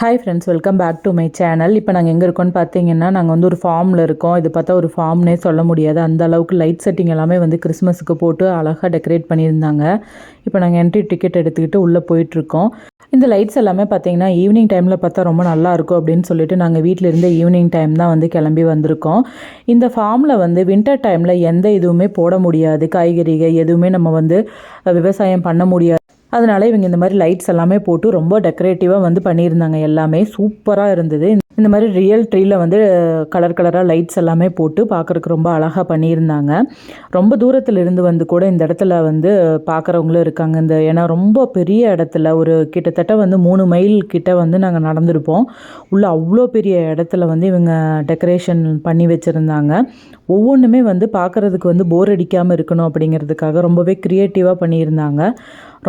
Hi friends welcome back to my channel இப்போ நாங்கள் எங்கே இருக்கோம்னு பார்த்தீங்கன்னா நாங்கள் வந்து ஒரு ஃபார்மில் இருக்கோம். இது பார்த்தா ஒரு ஃபார்ம்னே சொல்ல முடியாது. அந்த அளவுக்கு லைட் செட்டிங் எல்லாமே வந்து கிறிஸ்மஸுக்கு போட்டு அழகாக டெக்கரேட் பண்ணியிருந்தாங்க. இப்போ நாங்கள் என்ட்ரி டிக்கெட் எடுத்துக்கிட்டு உள்ளே போயிட்டுருக்கோம். இந்த லைட்ஸ் எல்லாமே பார்த்தீங்கன்னா ஈவினிங் டைமில் பார்த்தா ரொம்ப நல்லாயிருக்கும் அப்படின்னு சொல்லிட்டு நாங்கள் வீட்டில் இருந்த ஈவினிங் டைம் தான் வந்து கிளம்பி வந்திருக்கோம். இந்த ஃபார்மில் வந்து வின்டர் டைமில் எந்த இதுவுமே போட முடியாது. காய்கறிகள் எதுவுமே நம்ம வந்து விவசாயம் பண்ண முடியாது. அதனால இவங்க இந்த மாதிரி லைட்ஸ் எல்லாமே போட்டு ரொம்ப டெக்கரேட்டிவாக வந்து பண்ணியிருந்தாங்க. எல்லாமே சூப்பராக இருந்தது. இந்த மாதிரி ரியல் ட்ரீல வந்து கலர் கலராக லைட்ஸ் எல்லாமே போட்டு பார்க்குறக்கு ரொம்ப அழகாக பண்ணியிருந்தாங்க. ரொம்ப தூரத்தில் இருந்து வந்து கூட இந்த இடத்துல வந்து பார்க்குறவங்களும் இருக்காங்க. இந்த ஏன்னா ரொம்ப பெரிய இடத்துல ஒரு கிட்டத்தட்ட வந்து மூணு மைல் கிட்ட வந்து நாங்கள் நடந்திருப்போம். உள்ள அவ்வளோ பெரிய இடத்துல வந்து இவங்க டெக்கரேஷன் பண்ணி வச்சுருந்தாங்க. ஒவ்வொன்றுமே வந்து பார்க்குறதுக்கு வந்து போர் அடிக்காமல் இருக்கணும் அப்படிங்கிறதுக்காக ரொம்பவே க்ரியேட்டிவாக பண்ணியிருந்தாங்க.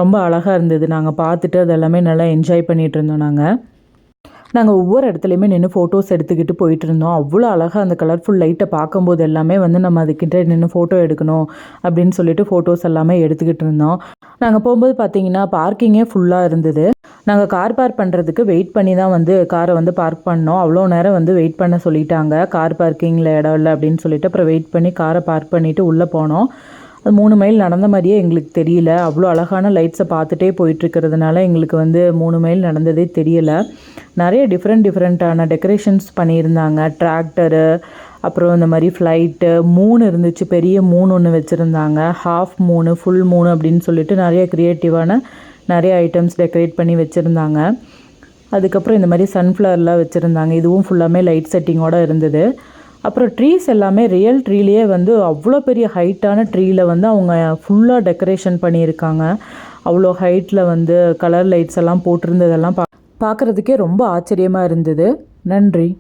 ரொம்ப அழகாக இருந்தது. நாங்கள் பார்த்துட்டு அதெல்லாமே நல்லா என்ஜாய் பண்ணிகிட்டு இருந்தோம் நாங்கள் நாங்கள் ஒவ்வொரு இடத்துலையுமே நின்று ஃபோட்டோஸ் எடுத்துக்கிட்டு போயிட்டு இருந்தோம். அவ்வளோ அழகாக அந்த கலர்ஃபுல் லைட்டை பார்க்கும்போது எல்லாமே வந்து நம்ம அதுக்கிட்ட நின்று ஃபோட்டோ எடுக்கணும் அப்படின்னு சொல்லிட்டு ஃபோட்டோஸ் எல்லாமே எடுத்துக்கிட்டு இருந்தோம். நாங்கள் போகும்போது பார்த்தீங்கன்னா பார்க்கிங்கே ஃபுல்லாக இருந்தது. நாங்கள் கார் பார்க் பண்ணுறதுக்கு வெயிட் பண்ணி தான் வந்து காரை வந்து பார்க் பண்ணோம். அவ்வளோ நேரம் வந்து வெயிட் பண்ண சொல்லிட்டாங்க. கார் பார்க்கிங்கில் இடம் இல்லை அப்படின்னு சொல்லிட்டு அப்புறம் வெயிட் பண்ணி காரை பார்க் பண்ணிவிட்டு உள்ளே போனோம். அது மூணு மைல் நடந்த மாதிரியே எங்களுக்கு தெரியல. அவ்வளோ அழகான லைட்ஸை பார்த்துட்டே போயிட்டுருக்கிறதுனால எங்களுக்கு வந்து மூணு மைல் நடந்ததே தெரியலை. நிறைய டிஃப்ரெண்ட் டிஃப்ரெண்ட்டான டெக்கரேஷன்ஸ் பண்ணியிருந்தாங்க. டிராக்டரு அப்புறம் இந்த மாதிரி ஃப்ளைட்டு மூணு இருந்துச்சு. பெரிய மூணு ஒன்று வச்சுருந்தாங்க. ஹாஃப் மூணு ஃபுல் மூணு அப்படின்னு சொல்லிட்டு நிறைய க்ரியேட்டிவான நிறைய ஐட்டம்ஸ் டெக்கரேட் பண்ணி வச்சுருந்தாங்க. அதுக்கப்புறம் இந்த மாதிரி சன்ஃப்ளவர்லாம் வச்சுருந்தாங்க. இதுவும் ஃபுல்லாமே லைட் செட்டிங்கோடு இருந்தது. அப்புறம் ட்ரீஸ் எல்லாமே ரியல் ட்ரீலேயே வந்து அவ்வளோ பெரிய ஹைட்டான ட்ரீயில் வந்து அவங்க ஃபுல்லாக டெக்கரேஷன் பண்ணியிருக்காங்க. அவ்வளோ ஹைட்டில் வந்து கலர் லைட்ஸ் எல்லாம் போட்டிருந்ததெல்லாம் பா பார்க்குறதுக்கே ரொம்ப ஆச்சரியமாக இருந்தது. நன்றி.